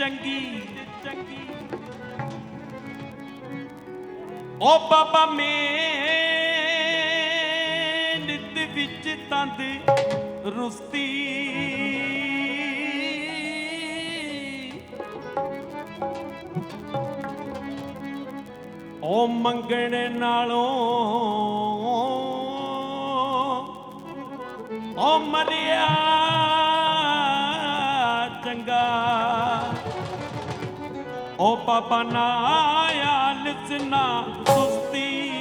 ਚੰਗੀ। ਚੰਗੀ ਓ ਬਾਬਾ ਮੈਂ ਨਿੱਤ ਵਿੱਚ ਤੰਦ ਰੁਸਤੀ। ਓ ਮੰਗਣ ਨਾਲੋਂ ਓ ਮਰਿਆ ਚੰਗਾ। ਓ ਪਾਪਾ ਨਾ ਆਇਆ ਲਿਸਨਾ ਸੁਸਤੀ।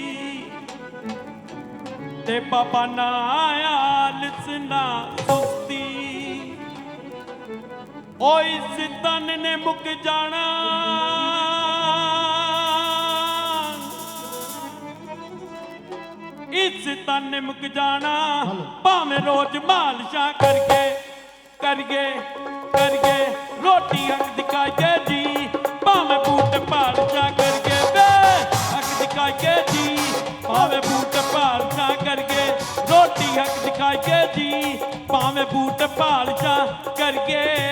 ਤੇ ਪਾਪਾ ਨਾ ਆਇਆ ਲਿਸਨਾ ਸੁਸਤੀ। ਓ ਇਸ ਤਨ ਨੇ ਮੁੱਕ ਜਾਣਾ। ਇਸ ਤਨ ਨੇ ਮੁੱਕ ਜਾਣਾ। ਭਾਵੇਂ ਰੋਜ਼ ਮਾਲਸ਼ਾਂ ਕਰਕੇ ਕਰਗੇ ਕਰਗੇ ਰੋਟੀ ਹੱਕ ਦਿਖਾਈਏ ਜੀ। ਕਰਕੇ ਰੋਟੀ ਹੱਕ ਦਿਖਾਈਏ ਜੀ ਭਾਵੇਂ ਬੂਟ ਜਾ ਕਰਕੇ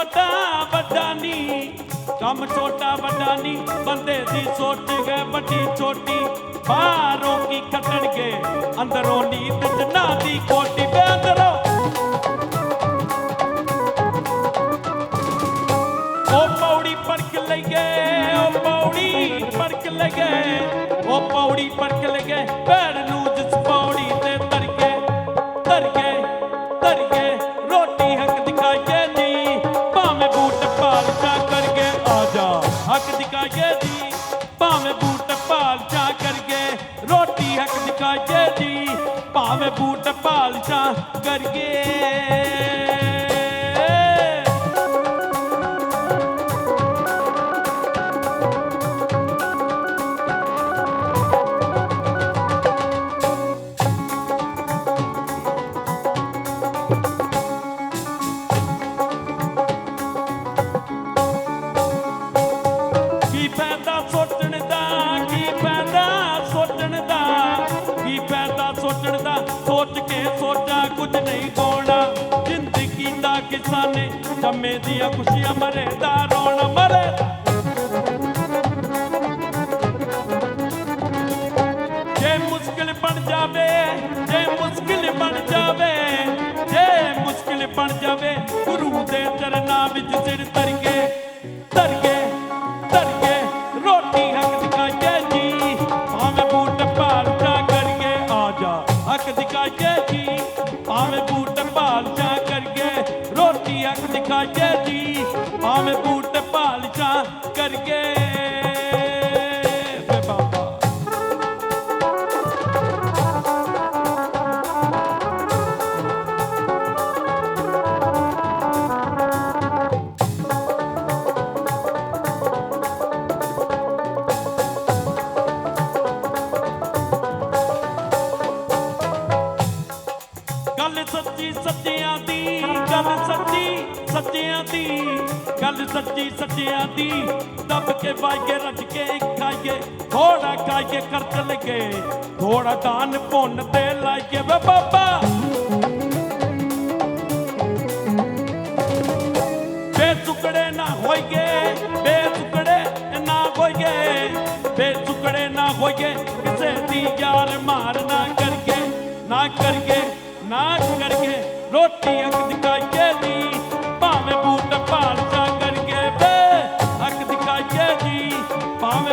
ਛੋਟਾ ਵੱਡਾ ਨਹੀਂ ਕੰਮ ਛੋਟਾ ਵੱਡਾ ਨਹੀਂ ਬੰਦੇ ਦੀ ਸੋਚ ਹੈ ਵੱਡੀ ਛੋਟੀ। ਬਾਹਰੋਂ ਕੀ ਕੱਟਣਗੇ ਅੰਦਰੋਂ ਨੀਂਦ ਜਨਾ ਦੀ ਕੋਟੀ ਵੇ ਅੰਦਰੋਂ। ਉਹ ਪੌੜੀ ਪੜਕ ਲਈਏ, ਉਹ ਪੌੜੀ ਪੜਕ ਲਈਏ, ਉਹ ਪੌੜੀ ਪੜਕ ਲਈਏ, ਭੈਣ ਨੂੰ ਜਿਸ ਪੌੜੀ ਤੇ ਤਰਕੇ ਤਰਕੇ ਭਾਵੇਂ ਬੂਟ ਪਾਲਸ਼ਾ ਕਰਕੇ। ਕਿਸਾਨੇ ਜੰਮੇ ਦੀਆਂ ਖੁਸ਼ੀਆਂ ਮਰੇ ਦਾ ਰੋਣਾ ਮਰੇ। ਜੇ ਮੁਸ਼ਕਿਲ ਬਣ ਜਾਵੇ, ਜੇ ਮੁਸ਼ਕਿਲ ਬਣ ਜਾਵੇ, ਜੇ ਮੁਸ਼ਕਿਲ ਬਣ ਜਾਵੇ, ਗੁਰੂ ਦੇ ਚਰਨਾਂ ਵਿੱਚ ਸਿਰ ਧਰ ਕੇ ਧਰ ਕੇ ਰੋਟੀ ਹੱਕ ਦਿਖਾਈਏ ਜੀ। ਭਾਵੇਂ ਬੂਟ ਪਾਲਚਾ ਕਰਕੇ। ਗੱਲ ਸੱਚੀ ਸੱਚਿਆਂ ਦੀ, ਗੱਲ ਸੱਚੀ ਸੱਚਿਆਂ ਦੀ, ਗੱਲ ਸੱਚੀ ਸੱਚਿਆਂ ਦੀ। ਦੱਬ ਕੇ ਵਾਈਏ ਰੱਜ ਕੇ ਖਾਈਏ ਥੋੜਾ ਖਾਈਏ ਖਰਚ ਲਗੇ ਥੋੜਾ ਦਾਨ ਪੁੰਨ ਤੇ ਲਾਈਏ। ਵੇ ਬਾਬਾ! ਬੇਸੁਕੜੇ ਨਾ ਹੋਈਏ, ਬੇਸੁਕੜੇ ਨਾ ਹੋਈਏ, ਬੇਸੁਕੜੇ ਨਾ ਹੋਈਏ, ਕਿਸੇ ਦੀ ਯਾਰ ਮਾਰ ਨਾ ਕਰਕੇ ਨਾ ਕਰਕੇ ਨਾ ਕਰਕੇ ਰੋਟੀ ਅੱਖ ਦਿਖਾਈਏ ਦੀ ਭਾਵੇਂ ਬੂਟ ਪਾਲਚਾ ਕਰਕੇ ਵੇ, ਅੱਖ ਦਿਖਾਈਏ ਜੀ, ਭਾਵੇਂ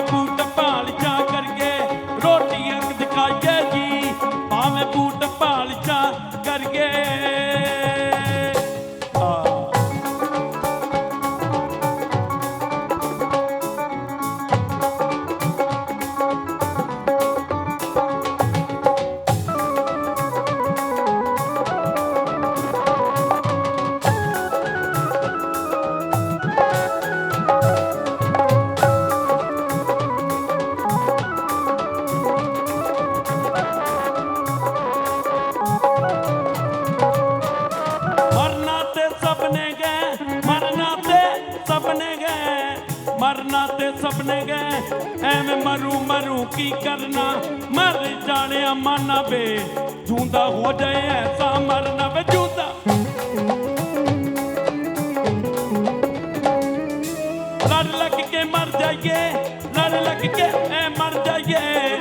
ਮਰਨਾ ਗਏ। ਐਵੇਂ ਮਰੂ ਮਰੂ, ਕੀ ਕਰਨਾ? ਮਰ ਜਾਣਿਆ ਮਾਨਾ ਵੇ। ਜੂੰਦਾ ਹੋ ਜਾਏ ਐਸਾ ਮਰਨਾ ਵੇ, ਜੂੰਦਾ। ਲੜ ਲੱਗ ਕੇ ਮਰ ਜਾਈਏ, ਲੜ ਲੱਗ ਕੇ ਐ ਮਰ ਜਾਈਏ।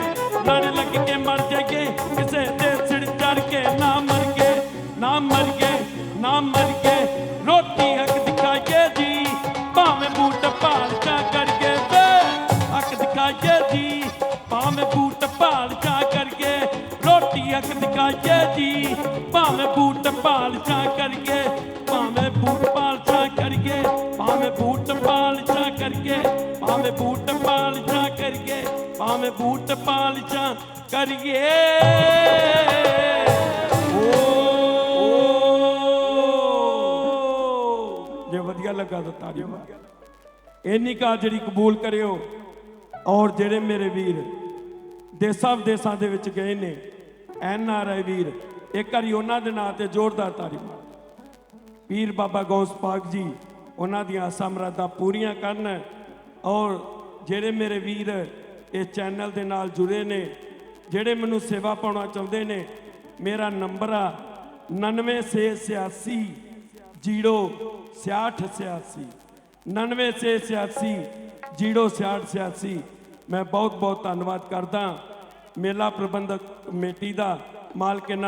ਲੜ ਲੱਗ ਕੇ ਮਰ ਜਾਈਏ, ਕਿਸੇ ਦੇ ਸਿਰ ਚੜ ਕੇ ਨਾ ਮਰ ਕੇ ਨਾ ਮਰ ਕੇ ਨਾ ਮਰ ਭਾਵੇਂ ਬੂਟ ਪਾਲਚਾ ਕਰਕੇ, ਰੋਟੀ ਹੱਕ ਦਿਖਾਈਏ ਜੀ। ਭਾਵੇਂ ਬੂਟ ਪਾਲਚਾ ਕਰਕੇ, ਭਾਵੇਂ ਬੂਟ ਪਾਲਚਾ ਕਰਕੇ, ਭਾਵੇਂ ਬੂਟ ਪਾਲਚਾ ਕਰਕੇ, ਭਾਵੇਂ ਬੂਟ ਪਾਲਚਾ ਕਰਕੇ, ਭਾਵੇਂ ਬੂਟ ਪਾਲਚਾ ਕਰੀਏ। ਜੇ ਵਧੀਆ ਲੱਗਾ ਤਾਂ ਤਾੜੀ ਮਾਰ। ਇੰਨੀ ਕਾ ਜਿਹੜੀ ਕਬੂਲ ਕਰਿਓ, ਔਰ ਜਿਹੜੇ ਮੇਰੇ ਵੀਰ ਦੇਸਾਂ ਵਿਦੇਸਾਂ ਦੇ ਵਿੱਚ ਗਏ ਨੇ। ਐਨ ਆਰ ਆਈ ਵੀਰ, ਇੱਕ ਵਾਰੀ ਉਹਨਾਂ ਦੇ ਨਾਂ ਤੇ ਜ਼ੋਰਦਾਰ ਤਾੜੀ ਮਾਰ। ਪੀਰ ਬਾਬਾ ਗੌਸ ਪਾਕ ਜੀ, ਉਹਨਾਂ ਦੀਆਂ ਆਸਾਂ ਮੁਰਾਦਾਂ ਪੂਰੀਆਂ ਕਰਨ ਔਰ ਜਿਹੜੇ ਮੇਰੇ ਵੀਰ ਇਸ ਚੈਨਲ ਦੇ ਨਾਲ ਜੁੜੇ ਨੇ, ਜਿਹੜੇ ਮੈਨੂੰ ਸੇਵਾ ਪਾਉਣਾ ਚਾਹੁੰਦੇ ਨੇ, ਮੇਰਾ ਨੰਬਰ ਆ 9686 06886 9686 06886 ਮੈਂ ਬਹੁਤ ਬਹੁਤ ਧੰਨਵਾਦ ਕਰਦਾ ਮੇਲਾ ਪ੍ਰਬੰਧਕ ਕਮੇਟੀ ਦਾ ਮਾਲਕ ਇਹਨਾਂ